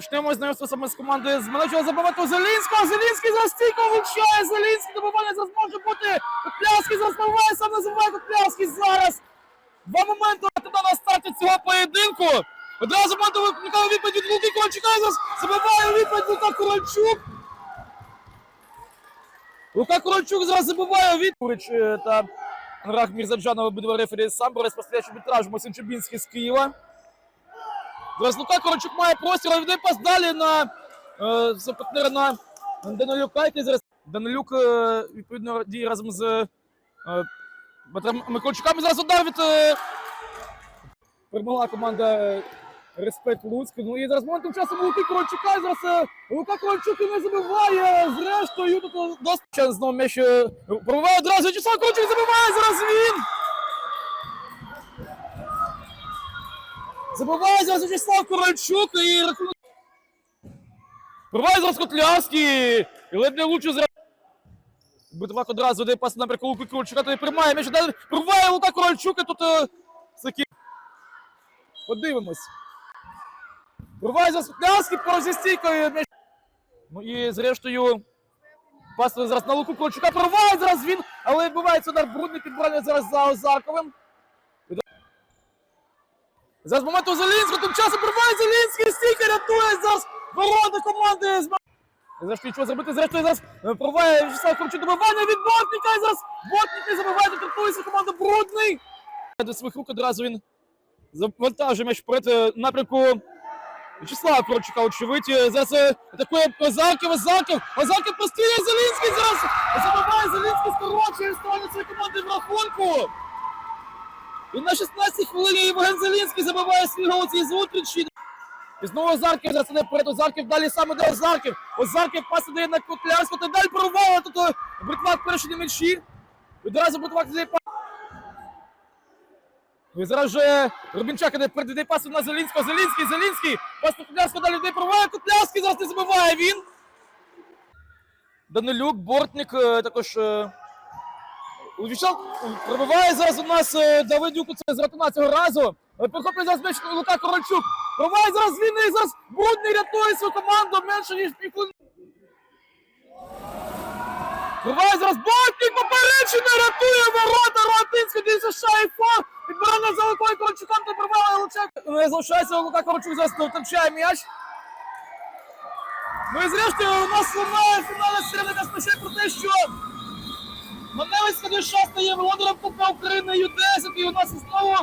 Почнемо знайомство саме з командою з менеджера забивати Зелінського. Зелінський за стійку влучає. Зелінський добивання зараз може бути. Котлявський зараз забиває, сам називає Котлявський зараз. Два моменти на старті цього поєдинку. Одразу момент викликав відповідь від Луки Ковальчука. Зараз забиває відповідь Лука Ковальчук. Лука Ковальчук зараз забиває у відповідь е, та Рах Мірзаджанов обидва рефері сам бере спостерігач арбітраж Максим Чубінський з Києва. Зараз Лука Ковальчук має простір, але пас далі на е, партнера на Данилюка, Данилюк е, відповідно діє разом з е, Петром Микольчуком. Зараз удар від е, перемогла команда е, Респект Луцьк. Ну і зараз моментом часом Луки Ковальчука. І Зараз е, Лука Ковальчук і не забиває. Зрештою, тут досить знову м'яч е, пробиває одразу. В'ячеслав Ковальчук забиває. Зараз він. Забиває зараз В'ячеслав Корольчук і рахунок. Пробиває зараз Котлярський. І ледь не лучше зараз. Битвак одразу дає пас на Луки Корольчука, тоді приймає м'яч далі. Пробиває Лука Корольчук і тут е, Саків. Подивимось. Пробиває зараз Котлярський по зі стійкою. М'яч. Ну і зрештою. Пас зараз на Луку Корольчука. Пробиває зараз він, але відбувається удар брудний підбирання зараз за Озарковим. Зараз момент у Зелінського, тим часом пробиває Зелінський, стійка рятує зараз ворота команди. з Зрештою, що зробити? Зрештою, зараз е, пробиває Вячеслав Корчук добивання від Ботніка, і зараз Ботник не забиває, тут команда Брудний. До своїх рук одразу він завантажує м'яч вперед е, напрямку Вячеслава Корчука, очевидь. Е, Зараз е, атакує Озарків, Озарків, Озарків постріляє Зелінський зараз. Забиває Зелінський, скорочує відставання своєї команди в рахунку. І на 16 хвилині Євген Зелінський забиває свій гол цій зустрічі. І знову Озарків зараз іде вперед. Озарків далі саме до Озарків. Озарків пас дає на Котлярську. Та далі провала. Тут е, Бритвак перший на м'ячі. Відразу Бритвак дає пас. І зараз вже Рубінчак іде передає пас на Зелінського. Зелінський, Зелінський. Пас на Котлярського далі йде провала. Котлярський зараз не забиває він. Данилюк, Бортник е, також. Вячеслав пробиває зараз у нас е, Давидюк це з ратуна цього разу. Е, Перехоплює зараз м'яч Лука Корольчук. Пробиває зараз він і зараз Брудний рятує свою команду менше ніж півхвилини. Пробиває зараз Ботник поперечина рятує ворота Ротинська дивиться Шайфа. Підбирання за Лукою Корольчуком та пробиває Лучак. Залишається Лука Корольчук зараз втрачає м'яч. Ну і зрештою у нас лунає фінальна середина спочатку про те, що Маневицька душа стає володарем Кубка України Ю-10 і у нас знову